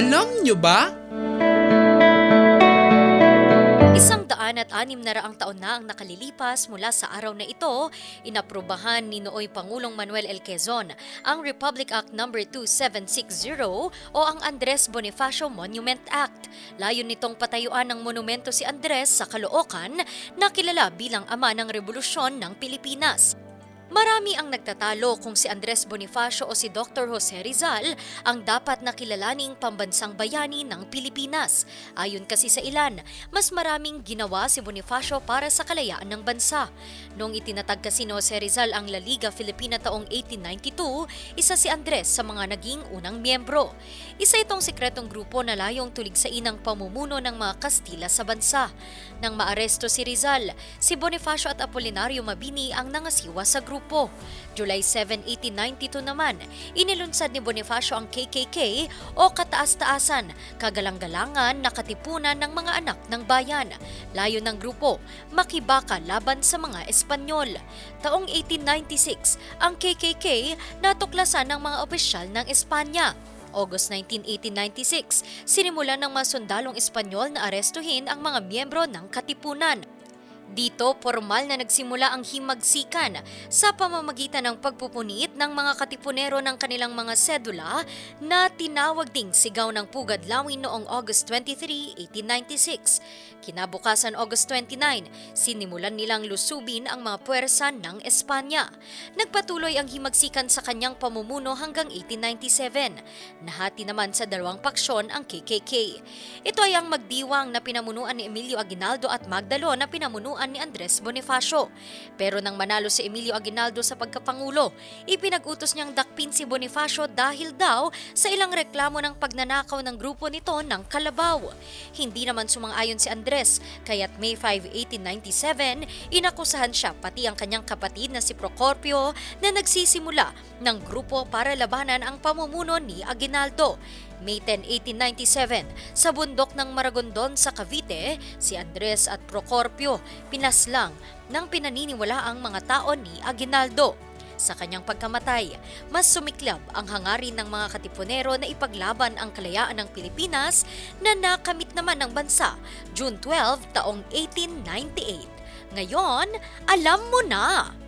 Alam nyo ba? Isang daan at anim na raang taon na ang nakalilipas mula sa araw na ito, inaprubahan ni Nooy Pangulong Manuel L. Quezon ang Republic Act No. 2760 o ang Andres Bonifacio Monument Act. Layon nitong patayuan ng monumento si Andres sa Caloocan na kilala bilang ama ng revolusyon ng Pilipinas. Marami ang nagtatalo kung si Andres Bonifacio o si Dr. Jose Rizal ang dapat na kilalaning pambansang bayani ng Pilipinas. Ayon kasi sa ilan, mas maraming ginawa si Bonifacio para sa kalayaan ng bansa. Noong itinatag kasi ni Jose Rizal ang La Liga Filipina taong 1892, isa si Andres sa mga naging unang miyembro. Isa itong sikretong grupo na layong tuligsain ang pamumuno ng mga Kastila sa bansa. Nang maaresto si Rizal, si Bonifacio at Apolinario Mabini ang nangasiwa sa grupo. July 7, 1892 naman, inilunsad ni Bonifacio ang KKK o Kataas-Taasan, kagalang-galangan na katipunan ng mga anak ng bayan. Layo ng grupo, makibaka laban sa mga Espanyol. Taong 1896, ang KKK natuklasan ng mga opisyal ng Espanya. August 19, 1896, sinimulan ng mga sundalong Espanyol na arestuhin ang mga miyembro ng Katipunan. Dito, formal na nagsimula ang himagsikan sa pamamagitan ng pagpupunit ng mga katipunero ng kanilang mga sedula na tinawag ding sigaw ng Pugad Lawin noong August 23, 1896. Kinabukasan August 29, sinimulan nilang lusubin ang mga puwersa ng Espanya. Nagpatuloy ang himagsikan sa kanyang pamumuno hanggang 1897. Nahati naman sa dalawang paksyon ang KKK. Ito ay ang magdiwang na pinamunuan ni Emilio Aguinaldo at Magdalo na pinamunuan ni Andres Bonifacio. Pero nang manalo si Emilio Aguinaldo sa pagkapangulo, ipinag-utos niyang dakpin si Bonifacio dahil daw sa ilang reklamo ng pagnanakaw ng grupo nito ng Kalabaw. Hindi naman sumang-ayon si Andres, kaya't May 5, 1897, inakusahan siya pati ang kanyang kapatid na si Procorpio na nagsisimula ng grupo para labanan ang pamumuno ni Aguinaldo. May 10, 1897, sa bundok ng Maragondon sa Cavite, si Andres at Procorpio pinaslang ng pinaniniwala ang mga tao ni Aguinaldo. Sa kanyang pagkamatay, mas sumiklab ang hangarin ng mga katipunero na ipaglaban ang kalayaan ng Pilipinas na nakamit naman ng bansa June 12 taong 1898. Ngayon, alam mo na!